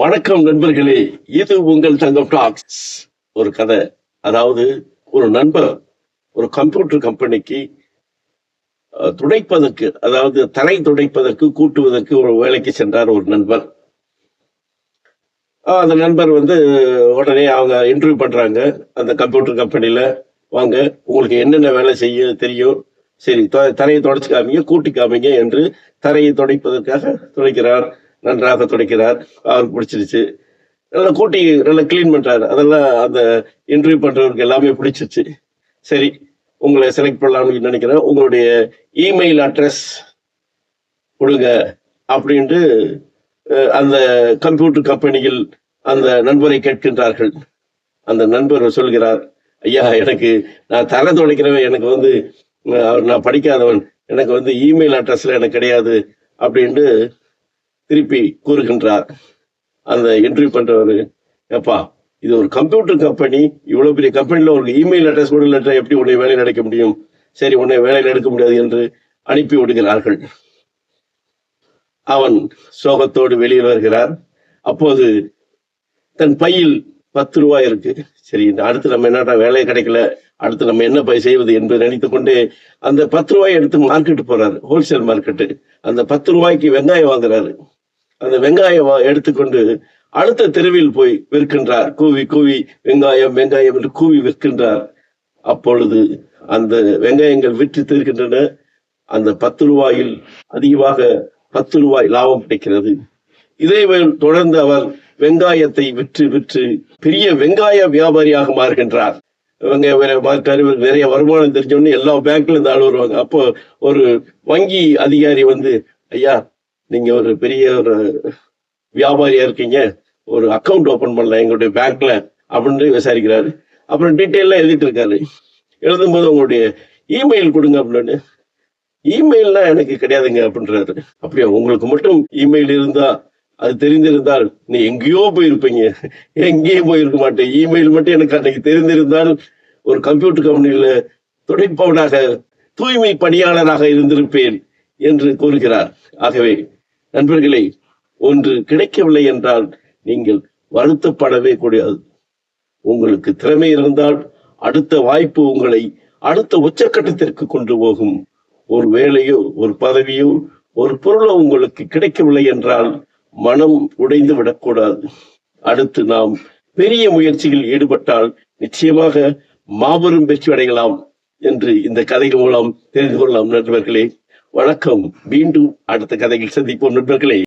வணக்கம் நண்பர்களே இது உங்கள் தங்கம் டாக்ஸ். ஒரு கதை அதாவது ஒரு நண்பர் ஒரு கம்ப்யூட்டர் கம்பெனிக்கு துடைப்பதற்கு அதாவது தலை துடைப்பதற்கு கூட்டுவதற்கு ஒரு வேலைக்கு சென்றார் ஒரு நண்பர். அந்த நண்பர் வந்து உடனே அவங்க இன்டர்வியூ பண்றாங்க. அந்த கம்ப்யூட்டர் கம்பெனியில வாங்க உங்களுக்கு என்னென்ன வேலை செய்ய தெரியும்? சரி தரையை தொடச்சு காமிங்க கூட்டி காமிங்க என்று தரையை துடைப்பதற்காக துடைக்கிறார். நன்றாக துடைக்கிறார். அவருக்கு பிடிச்சிருச்சு நல்லா கூட்டி நல்லா க்ளீன் பண்றாரு. அதெல்லாம் அந்த இன்டர்வியூ பண்றவருக்கு எல்லாமே பிடிச்சிருச்சு. சரி உங்களை செலக்ட் பண்ணலாம்னு நினைக்கிறேன். உங்களுடைய இமெயில் அட்ரஸ் கொடுங்க அப்படின்ட்டு அந்த கம்ப்யூட்டர் கம்பெனியில் அந்த நண்பரை கேட்கின்றார்கள். அந்த நண்பர் சொல்கிறார் ஐயா எனக்கு நான் தர துடைக்கிறவன் எனக்கு வந்து அவர் நான் படிக்காதவன். எனக்கு வந்து இமெயில் அட்ரஸ்ல எனக்கு கிடையாது. அப்படின்ட்டு திருப்பி கூறுகின்றார். அந்த இன்டர்வியூ பண்றவர் ஏப்பா இது ஒரு கம்ப்யூட்டர் கம்பெனி இவ்வளவு பெரிய கம்பெனியில ஒரு இமெயில் அட்ரஸ் கூட லெட்டர் எப்படி உன்னை வேலையில் எடுக்க முடியும்? சரி உன்னை வேலையில் எடுக்க முடியாது என்று அனுப்பி விடுகிறார்கள். அவன் சோகத்தோடு வெளியில் வருகிறார். அப்போது தன் பையில் பத்து ரூபாய் இருக்கு. சரி இந்த அடுத்து நம்ம என்னடா வேலை கிடைக்கல? அடுத்து நம்ம என்ன பை செய்வது என்று நினைத்து கொண்டு அந்த பத்து ரூபாய் எடுத்து மார்க்கெட்டு போறாரு. ஹோல்சேல் மார்க்கெட்டு அந்த பத்து ரூபாய்க்கு வெங்காயம் வாங்குறாரு. அந்த வெங்காயம் எடுத்துக்கொண்டு அடுத்த தெருவில் போய் விற்கின்றார். கூவி கூவி வெங்காயம் வெங்காயம் என்று கூவி விற்கின்றார். அப்பொழுது அந்த வெங்காயங்கள் விற்று தீர்க்கின்றன அந்த பத்து ரூபாயில் அதிகமாக பத்து ரூபாய் லாபம் கிடைக்கிறது. இதேவேள் தொடர்ந்து அவர் வெங்காயத்தை விற்று விற்று பெரிய வெங்காய வியாபாரியாக மாறுகின்றார். வெங்காய மாற்றாரு நிறைய வருமானம் தெரிஞ்சோடனே எல்லா பேங்க்ல இருந்து ஆள் வருவாங்க. அப்போ ஒரு வங்கி அதிகாரி வந்து ஐயா நீங்க ஒரு பெரிய ஒரு வியாபாரியா இருக்கீங்க ஒரு அக்கவுண்ட் ஓபன் பண்ணலாம் எங்களுடைய பேங்க்ல அப்படின்னு விசாரிக்கிறாரு. அப்புறம் டீட்டெயிலாம் எழுதிட்டு இருக்காரு. எழுதும்போது உங்களுடைய இமெயில் கொடுங்க அப்படின்னு. இமெயில்னா எனக்கு கிடையாதுங்க அப்படின்றாரு. அப்படியா உங்களுக்கு மட்டும் இமெயில் இருந்தா அது தெரிந்திருந்தால் நீ எங்கேயோ போயிருப்பீங்க. எங்கேயும் போயிருக்க மாட்டேன். இமெயில் மட்டும் எனக்கு அன்னைக்கு தெரிந்திருந்தால் ஒரு கம்ப்யூட்டர் கம்பெனியில துடைப்பவனாக தூய்மை பணியாளராக இருந்திருப்பேன் என்று கூறுகிறார். ஆகவே நண்பர்களே ஒன்று கிடைக்கவில்லை என்றால் நீங்கள் வருத்தப்படவே கூடாது உங்களுக்கு திறமை இருந்தால் அடுத்த வாய்ப்பு உங்களை அடுத்த உச்சக்கட்டத்திற்கு கொண்டு போகும். ஒரு வேலையோ ஒரு பதவியோ ஒரு பொருளோ உங்களுக்கு கிடைக்கவில்லை என்றால் மனம் உடைந்து விடக்கூடாது. அடுத்து நாம் பெரிய முயற்சியில் ஈடுபட்டால் நிச்சயமாக மாபெரும் வெற்றி அடையலாம் என்று இந்த கதை மூலம் தெரிந்து கொள்ளலாம் நண்பர்களே. வணக்கம். மீண்டும் அடுத்த கதையில் சந்திப்போம் நண்பர்களே.